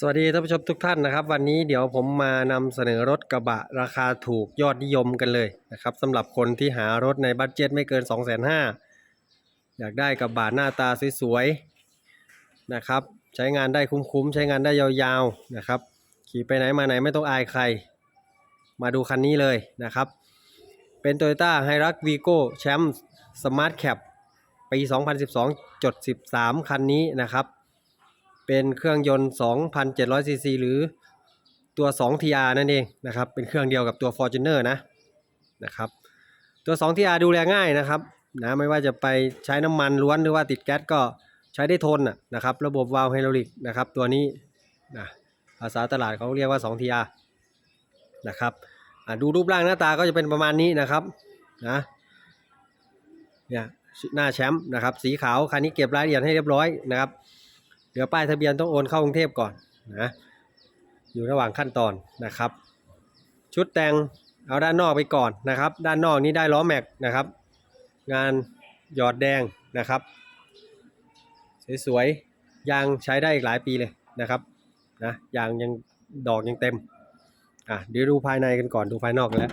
สวัสดีท่านผู้ชมทุกท่านนะครับ วันนี้เดี๋ยวผมมานำเสนอรถกระบะราคาถูกยอดนิยมกันเลยนะครับสำหรับคนที่หารถในบัตเจ็ตไม่เกิน 2 5 0 0 0 0อยากได้กระบะหน้าตาสวยๆนะครับ ใช้งานได้คุ้มๆ ใช้งานได้ยาวๆนะครับ ขี่ไปไหนมาไหนไม่ต้องอายใคร มาดูคันนี้เลยนะครับ เป็น Toyota h i r u x Vigo Champ Smart Cap ปี 2012.13 คันนี้นะครับ เป็นเครื่องยนต์ 2,700ซีซีหรือตัว 2 TR นั่นเองนะครับ เป็นเครื่องเดียวกับตัว Fortuner นะนะครับ ตัว 2 TR ดูแลง่ายนะครับนะไม่ว่าจะไปใช้น้ำมันล้วนหรือว่าติดแก๊สก็ใช้ได้ทนนะครับ ระบบวาล์วไฮดรอลิกนะครับตัวนี้นะภาษาตลาดเขาเรียกว่า 2 TR นะครับดูรูปร่างหน้าตาก็จะเป็นประมาณนี้นะครับนะเนี่ยหน้าแชมป์นะครับ สีขาวคันนี้เก็บรายละเอียดให้เรียบร้อยนะครับ เดี๋ยวป้ายทะเบียนต้องโอนเข้ากรุงเทพก่อนนะอยู่ระหว่างขั้นตอนนะครับ ชุดแต่งเอาด้านนอกไปก่อนนะครับ ด้านนอกนี้ได้ล้อแม็กนะครับ งานหยอดแดงนะครับ สวยๆยางใช้ได้อีกหลายปีเลยนะครับนะยางยังดอกยังเต็มอะเดี๋ยวดูภายในกันก่อนดูภายนอกแล้ว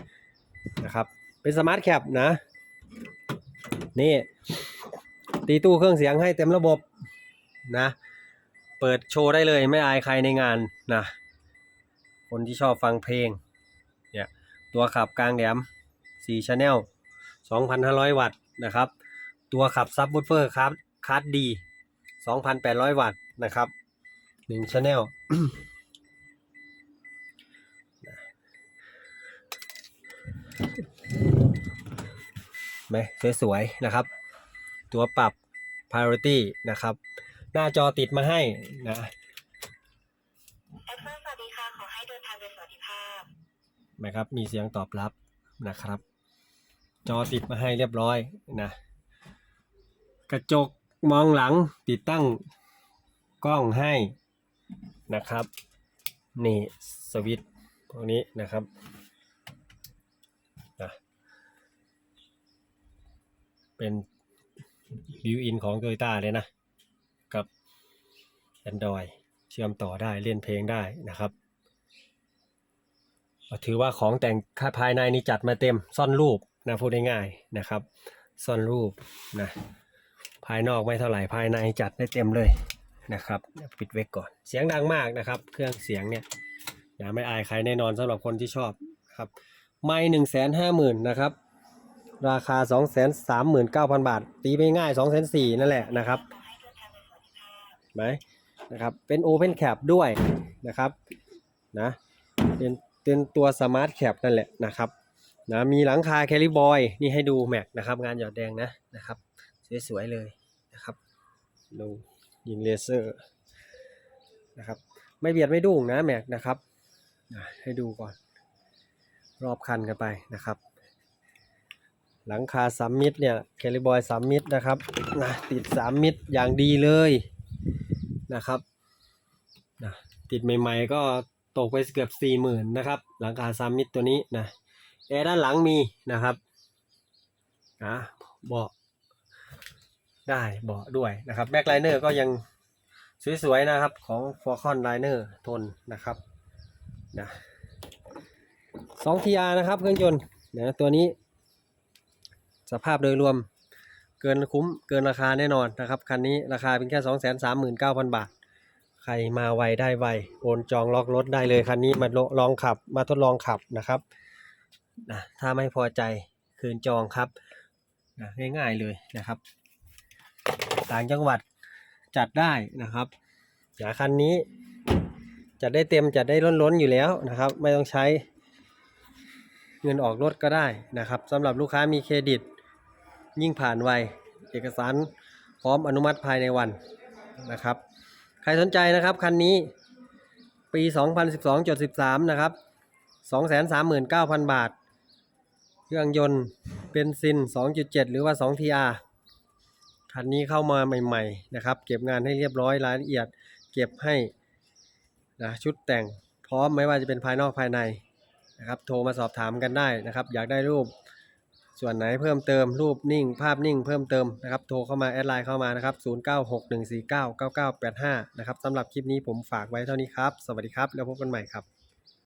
นะครับ เป็นสมาร์ทแคปนะ นี่ ตีตู้เครื่องเสียงให้เต็มระบบนะ เปิดโชว์ได้เลยไม่อายใครในงานนะคนที่ชอบฟังเพลงเนี่ยตัวขับกลางแหลม4 Channel 2,500 วัตต์นะครับ ตัวขับซับวูฟเฟอร์ครับคาร์ดดี 2,800 วัตต์นะครับ1 Channel ไหมสวยๆนะครับ ตัวปรับ priority นะครับ หน้าจอติดมาให้นะแอปเปิลสวัสดีค่ะ ขอให้เดินทางโดยสวัสดิภาพนะครับ มีเสียงตอบรับนะครับ จอติดมาให้เรียบร้อยนะ กระจกมองหลังติดตั้งกล้องให้นะครับ นี่สวิตช์พวกนี้นะครับนะเป็นบิวอินของ t o y ต้าเลยนะกับ Android เชื่อมต่อได้เล่นเพลงได้นะครับ ถือว่าของแต่งภายในนี่จัดมาเต็มซ่อนรูปนะพูดง่ายๆนะครับ ซ่อนรูปนะภายนอกไม่เท่าไหร่ภายในจัดได้เต็มเลยนะครับปิดไว้ก่อน เสียงดังมากนะครับ เครื่องเสียงเนี่ยอย่าไม่อายใครแน่นอนสำหรับคนที่ชอบครับไม่หนึ่งแสนห้าหมื่นนะครับ ราคาสองแสนสามหมื่นเก้าพันบาท ตีไปง่ายสองแสนสี่นั่นแหละนะครับไหม นะครับเป็น Open Cap ด้วยนะครับนะเป็นเป็นตัว Smart Cap นั่นแหละนะครับนะมีหลังคาแคลิบอยนี่ให้ดูแม็กนะครับงานหยอดแดงนะนะครับสวยๆเลยนะครับดูยิงเลเซอร์นะครับไม่เบียดไม่ดุ้งนะแม็กนะครับนะให้ดูก่อนรอบคันกันไปนะครับ หลังคาสามมิตรเนี่ยแคลิบอยสามมิตรนะครับนะติดสามมิตรอย่างดีเลย นะครับนะติดใหม่ๆก็ตกไปเกือบสี่หมื่นนะครับ หลังคาสามมิตตัวนี้นะแอร์ด้านหลังมีนะครับนะเบาะได้เบาะด้วยนะครับแบ็คไลเนอร์ก็ยังสวยๆนะครับของ f o r c o n Liner ทนนะครับนะสอง TR นะครับเครื่องยนต์นะตัวนี้ สภาพโดยรวม เกินคุ้มเกินราคาแน่นอนนะครับ คันนี้ราคาเป็นแค่ 2 3 9 0 0 0 บาท ใครมาไวได้ไว โอนจองล็อกรถได้เลยคันนี้มาลองขับมาทดลองขับนะครับนะถ้าไม่พอใจคืนจองครับนะง่ายๆเลยนะครับ ต่างจังหวัดจัดได้นะครับอย่าคันนี้จัดได้เต็มจัดได้ล้นๆอยู่แล้วนะครับ ไม่ต้องใช้เงินออกรถก็ได้นะครับสำหรับลูกค้ามีเครดิต ยิ่งผ่านไว เอกสารพร้อมอนุมัติภายในวันนะครับ ใครสนใจนะครับคันนี้ปี 2012.13 นะครับ 239,000 บาท เครื่องยนต์เบนซิน 2.7 หรือว่า 2 TR คันนี้เข้ามาใหม่ ๆ นะครับ เก็บงานให้เรียบร้อยรายละเอียด เก็บให้นะชุดแต่งพร้อมไม่ว่าจะเป็นภายนอกภายในนะครับ โทรมาสอบถามกันได้นะครับ อยากได้รูป ส่วนไหนเพิ่มเติมรูปนิ่ง ภาพนิ่งเพิ่มเติมนะครับโทรเข้ามาแอดไลน์เข้ามานะครับ 0961499985 นะครับสำหรับคลิปนี้ผมฝากไว้เท่านี้ครับ สวัสดีครับ แล้วพบกันใหม่ครับ